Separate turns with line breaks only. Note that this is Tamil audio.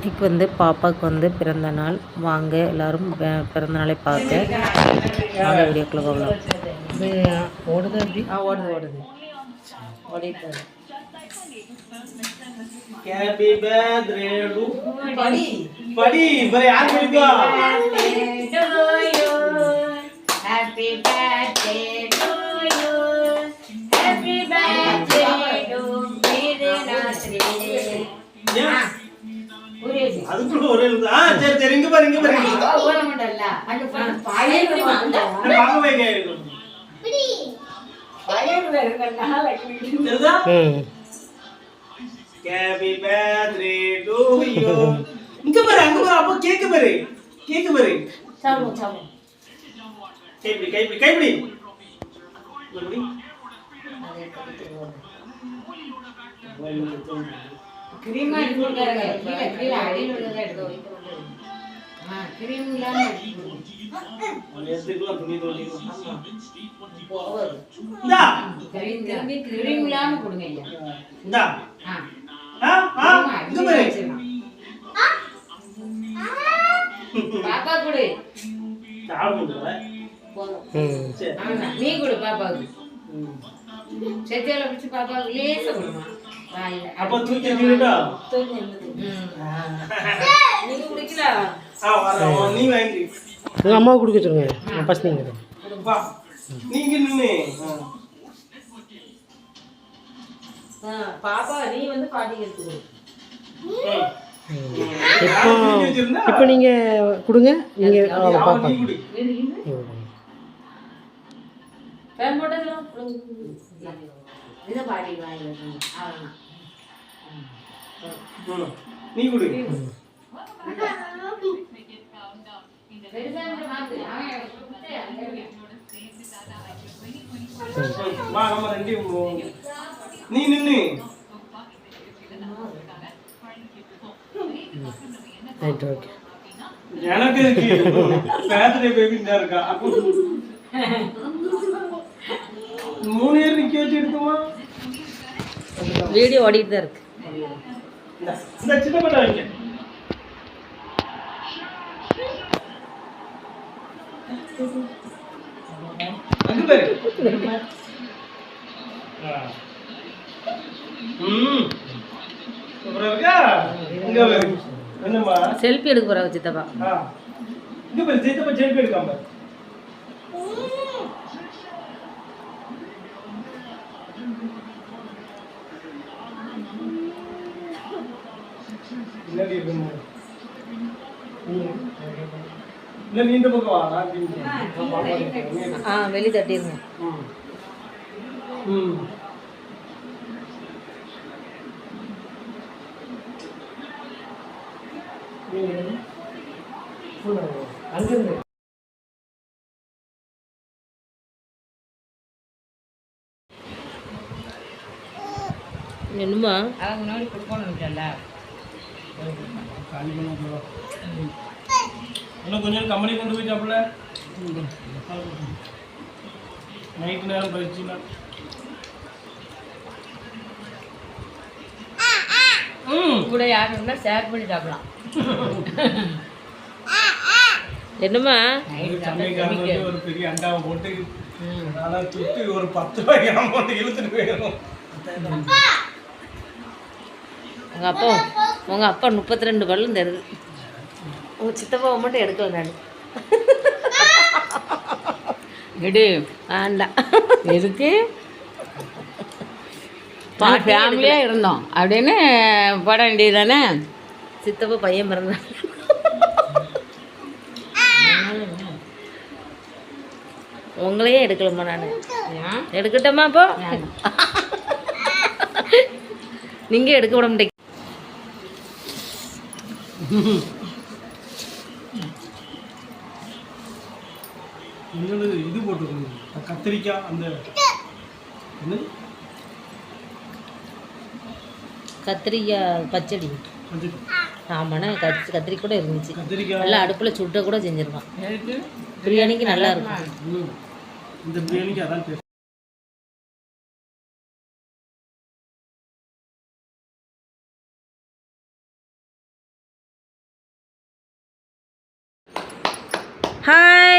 இன்னைக்கு வந்து பாப்பாவுக்கு வந்து பிறந்த நாள். வாங்க எல்லாரும் பிறந்த நாளை பார்க்க. வாங்க வீடியோக்குள்ள போகலாம்.
ஓடுது அப்படி?
ஆ ஓடுது ஓடுது. ஓடிட்டு
ஹாப்பி பர்த்டே டு படி. படி. பரே யார் படிப்பா?
Happy birthday to you. Happy birthday to Vidyanatri.
ஏன்
புரியுது
அதுக்குள்ள ஒரே எழுத்து ஆ சரி சரி இங்க பாரு இங்க பாரு
ஓடமாட்டல்ல அந்த பழைய
நான் பார்க்க வைங்க
பழைய வருங்கனால
தெரியுதா
ம்
ஹாப்பி பர்த்டே டு யூ இங்க பாரு அங்க பாரு அப்போ கேக் பாரு கேக் பாரு
சாமு சாமு
கைப்பிடி கைப்பிடி கைப்பிடி எப்படி
கிரீமா எடுத்து கொடுக்காங்க கீழே கீழே அடியில் உள்ளதை எடுத்து கொண்டு ஆ கிரீம் இல்லாம எடுத்து கொடுங்க
எடுத்துக்கலாம் துணி துவைக்கலாம்
போகுது
இந்தா
கிரீம் இல்லாம கொடுங்க ஐயா
இந்தா
ஆ
ஆ ஆ இங்க பாரு
பாப்பா கொடு நீ கொடு பாப்பாவுக்கு. செத்தியால பிடிச்சி பாப்பாவுக்கு லேசா கொடுமா
அப்ப தூக்கி வச்சுக்கிட்டா?
நீங்க குடிக்கல
ஆ வரேன் நீ வாங்கி
உங்கள் அம்மாவுக்கு கொடுக்க சொல்லுங்க ஃபஸ்ட் நீங்கள்
வா. நீங்க நின்னு.
பாப்பா நீ வந்து பாட்டிக்கு எடுத்து கொடு.
இப்போ இப்போ நீங்கள் கொடுங்க. நீங்கள் பாப்பா.
ஃபேன் போட்டதெல்லாம் இதை பாடி அவ்வளோதான்.
நீ குடி. வா நம்ம ரெண்டு. நீ நின்னு.
ரைட் ஓகே
எனக்கு இருக்கு. பேபி தான் இருக்கா? மூணு பேர் நிக்க வச்சு எடுத்துமா
வீடியோ ஓடிட்டு தான் இருக்கு. செல்ஃபி எடுக்க போறாங்க சித்தப்பா
செல்ஃபி எடுக்காம. பின்னாடி இருக்குங்க. இல்ல நீ இந்த பக்கம் வா நான் இப்படி நிக்கிறேன்.
ஆ வெளி தட்டிடுங்க.
ம்.
அங்கேருந்து.
என்னம்மா?
அவங்க நோடி.
இன்னும் கொஞ்சம் நேரம் கம்பெனி கொண்டு போயிட்டாப்புல நைட் நேரம் கழிச்சுனா ம்.
கூட இருந்தால் ஷேர் பண்ணி சாப்பிடலாம்.
என்னம்மா?
ஒரு பெரிய அண்டாவை போட்டு நல்லா சுத்தி ஒரு பத்து ரூபாய்க்கு அமௌண்ட் இழுத்துட்டு போயிடும்.
உங்க அப்பா. உங்க அப்பா முப்பத்தி ரெண்டு பல்லும் தருது. உங்க சித்தப்பாவை மட்டும் எடுக்கல நான்.
எடு.
வேண்டாம்
எதுக்கு? ஃபேமிலியாக இருந்தோம். அப்படின்னு போட வேண்டியது தானே
சித்தப்பா பையன் பிறந்தான். உங்களையே எடுக்கலம்மா நான். எடுக்கட்டோமா அப்போ நீங்க எடுக்க விட மாட்டேங்க.
இன்னொன்று இது போட்டுருக்கணும் கத்திரிக்காய் அந்த
கத்திரிக்காய் பச்சடி. ஆமாண்ணா கத் கத்திரி கூட இருந்துச்சு. நல்லா அடுப்பில் சுட்ட கூட செஞ்சிருக்கான் பிரியாணிக்கு நல்லா இருக்கும்.
இந்த பிரியாணிக்கு அதான் பேர்
ஹாய்